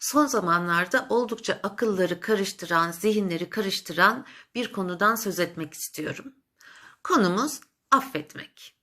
son zamanlarda oldukça akılları karıştıran, zihinleri karıştıran bir konudan söz etmek istiyorum. Konumuz affetmek.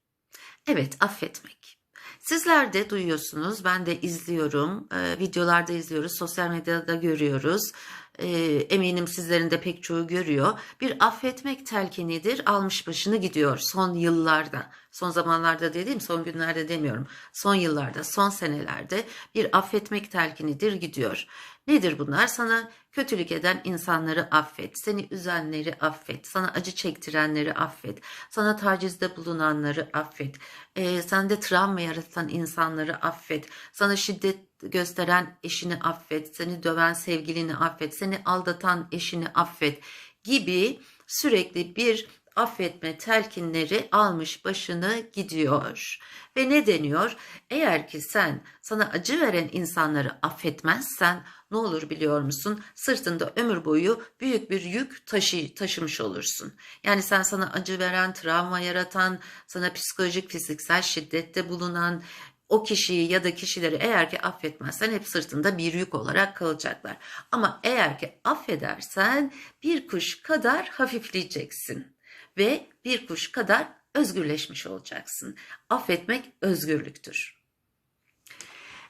Evet, affetmek. Sizler de duyuyorsunuz, ben de izliyorum, e, videolarda izliyoruz, sosyal medyada görüyoruz. E, eminim sizlerin de pek çoğu görüyor. Bir affetmek telkinidir, almış başını gidiyor son yıllarda. Son zamanlarda dediğim, son günlerde demiyorum. Son yıllarda, son senelerde bir affetmek telkinidir gidiyor. Nedir bunlar? Sana kötülük eden insanları affet, seni üzenleri affet, sana acı çektirenleri affet, sana tacizde bulunanları affet, e, sende travma yaratan insanları affet, sana şiddet gösteren eşini affet, seni döven sevgilini affet, seni aldatan eşini affet gibi sürekli bir affetme telkinleri almış başını gidiyor. Ve ne deniyor? Eğer ki sen sana acı veren insanları affetmezsen ne olur biliyor musun? Sırtında ömür boyu büyük bir yük taşı, taşımış olursun. Yani sen sana acı veren, travma yaratan, sana psikolojik, fiziksel şiddette bulunan o kişiyi ya da kişileri eğer ki affetmezsen hep sırtında bir yük olarak kalacaklar. Ama eğer ki affedersen bir kuş kadar hafifleyeceksin ve bir kuş kadar özgürleşmiş olacaksın. Affetmek özgürlüktür.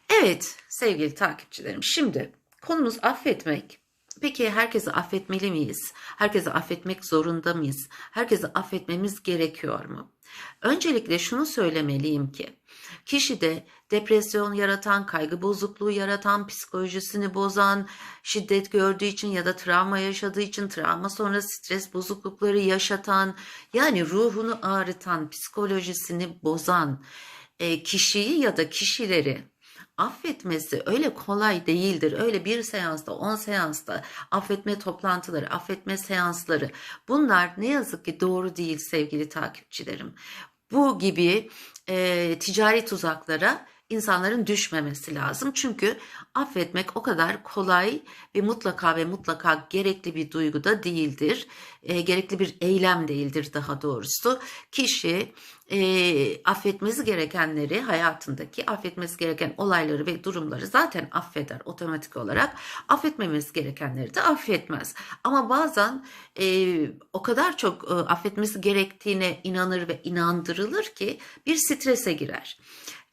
Evet sevgili takipçilerim şimdi konumuz affetmek. Peki herkesi affetmeli miyiz? Herkesi affetmek zorunda mıyız? Herkesi affetmemiz gerekiyor mu? Öncelikle şunu söylemeliyim ki kişide depresyon yaratan, kaygı bozukluğu yaratan, psikolojisini bozan, şiddet gördüğü için ya da travma yaşadığı için travma sonra stres bozuklukları yaşatan, yani ruhunu ağrıtan, psikolojisini bozan e, kişiyi ya da kişileri affetmesi öyle kolay değildir. Öyle bir seansta, on seansta affetme toplantıları, affetme seansları bunlar ne yazık ki doğru değil sevgili takipçilerim. Bu gibi e, ticari tuzaklara insanların düşmemesi lazım. Çünkü affetmek o kadar kolay ve mutlaka ve mutlaka gerekli bir duygu da değildir. E, gerekli bir eylem değildir daha doğrusu. Kişi e, affetmesi gerekenleri hayatındaki affetmesi gereken olayları ve durumları zaten affeder otomatik olarak. Affetmemesi gerekenleri de affetmez. Ama bazen e, o kadar çok e, affetmesi gerektiğine inanır ve inandırılır ki bir strese girer.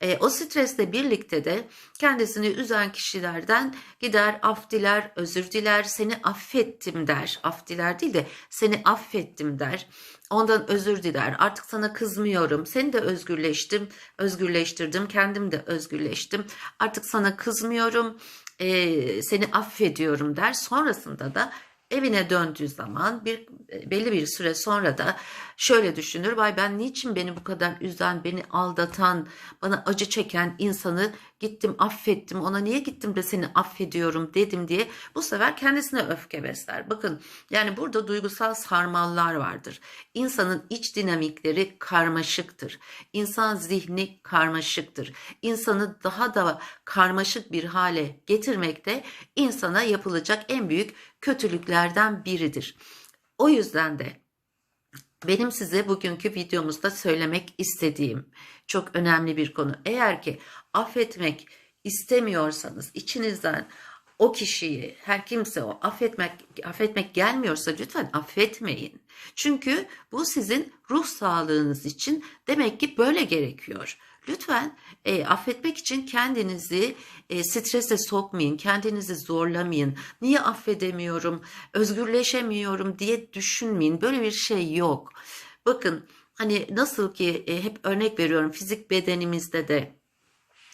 E, o stresle birlikte de kendisini üzen kişilerden gider af diler, özür diler, seni affettim der. Af diler değil de seni affettim der. Ondan özür diler. Artık sana kızmıyorum. Seni de özgürleştim, özgürleştirdim. Kendim de özgürleştim. Artık sana kızmıyorum. E, seni affediyorum der. Sonrasında da evine döndüğü zaman bir belli bir süre sonra da şöyle düşünür. Vay ben niçin beni bu kadar üzen, beni aldatan, bana acı çeken insanı gittim affettim. Ona niye gittim de seni affediyorum dedim diye bu sefer kendisine öfke besler. Bakın yani burada duygusal sarmallar vardır. İnsanın iç dinamikleri karmaşıktır. İnsan zihni karmaşıktır. İnsanı daha da karmaşık bir hale getirmekte insana yapılacak en büyük kötülüklerden biridir. O yüzden de benim size bugünkü videomuzda söylemek istediğim çok önemli bir konu. Eğer ki affetmek istemiyorsanız içinizden o kişiyi her kimse o affetmek affetmek gelmiyorsa lütfen affetmeyin. Çünkü bu sizin ruh sağlığınız için demek ki böyle gerekiyor. Lütfen e, affetmek için kendinizi e, strese sokmayın, kendinizi zorlamayın. Niye affedemiyorum, özgürleşemiyorum diye düşünmeyin. Böyle bir şey yok. Bakın hani nasıl ki e, hep örnek veriyorum fizik bedenimizde de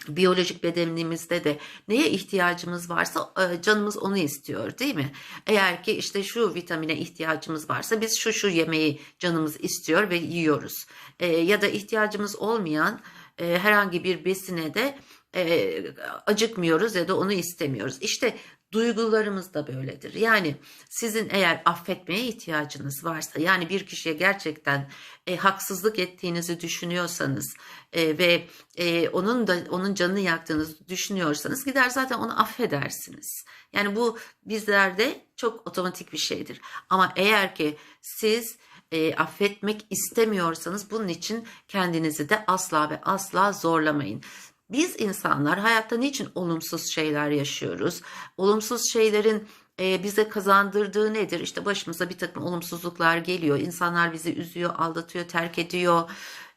biyolojik bedenimizde de neye ihtiyacımız varsa e, canımız onu istiyor değil mi? Eğer ki işte şu vitamine ihtiyacımız varsa biz şu şu yemeği canımız istiyor ve yiyoruz. E, ya da ihtiyacımız olmayan e, herhangi bir besine de e, acıkmıyoruz ya da onu istemiyoruz. İşte duygularımız da böyledir. Yani sizin eğer affetmeye ihtiyacınız varsa yani bir kişiye gerçekten e, haksızlık ettiğinizi düşünüyorsanız e, ve e, onun da onun canını yaktığınızı düşünüyorsanız gider zaten onu affedersiniz. Yani bu bizlerde çok otomatik bir şeydir. Ama eğer ki siz e, affetmek istemiyorsanız bunun için kendinizi de asla ve asla zorlamayın. Biz insanlar hayatta niçin olumsuz şeyler yaşıyoruz? Olumsuz şeylerin e, bize kazandırdığı nedir? İşte başımıza bir takım olumsuzluklar geliyor. İnsanlar bizi üzüyor, aldatıyor, terk ediyor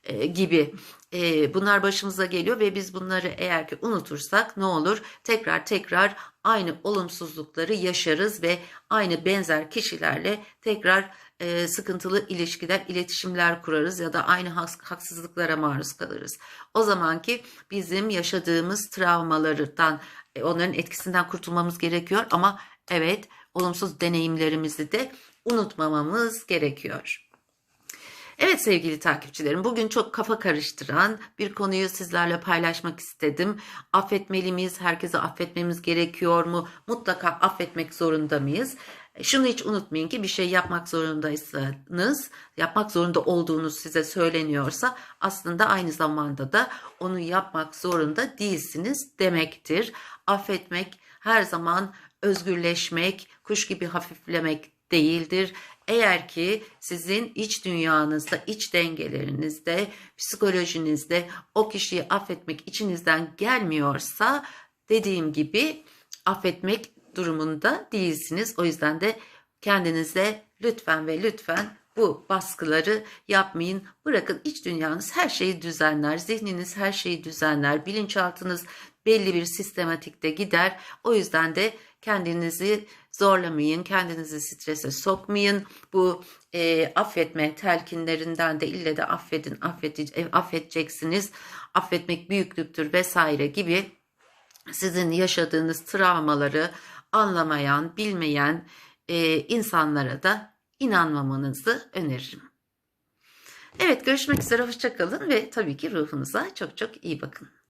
e, gibi. E, bunlar başımıza geliyor ve biz bunları eğer ki unutursak ne olur? Tekrar tekrar aynı olumsuzlukları yaşarız ve aynı benzer kişilerle tekrar e, sıkıntılı ilişkiler, iletişimler kurarız ya da aynı haksızlıklara maruz kalırız. O zamanki bizim yaşadığımız travmalardan, e, onların etkisinden kurtulmamız gerekiyor ama evet olumsuz deneyimlerimizi de unutmamamız gerekiyor. Evet sevgili takipçilerim bugün çok kafa karıştıran bir konuyu sizlerle paylaşmak istedim. Affetmeli miyiz? Herkese affetmemiz gerekiyor mu? Mutlaka affetmek zorunda mıyız? Şunu hiç unutmayın ki bir şey yapmak zorundaysanız, yapmak zorunda olduğunuz size söyleniyorsa aslında aynı zamanda da onu yapmak zorunda değilsiniz demektir. Affetmek her zaman özgürleşmek, kuş gibi hafiflemek değildir. Eğer ki sizin iç dünyanızda, iç dengelerinizde, psikolojinizde o kişiyi affetmek içinizden gelmiyorsa dediğim gibi affetmek durumunda değilsiniz. O yüzden de kendinize lütfen ve lütfen bu baskıları yapmayın. Bırakın iç dünyanız her şeyi düzenler, zihniniz her şeyi düzenler, bilinçaltınız belli bir sistematikte gider. O yüzden de kendinizi zorlamayın, kendinizi strese sokmayın. Bu e, affetme telkinlerinden de ille de affedin, affedin, affedeceksiniz, affetmek büyüklüktür vesaire gibi sizin yaşadığınız travmaları anlamayan, bilmeyen e, insanlara da inanmamanızı öneririm. Evet görüşmek üzere hoşçakalın ve tabii ki ruhunuza çok çok iyi bakın.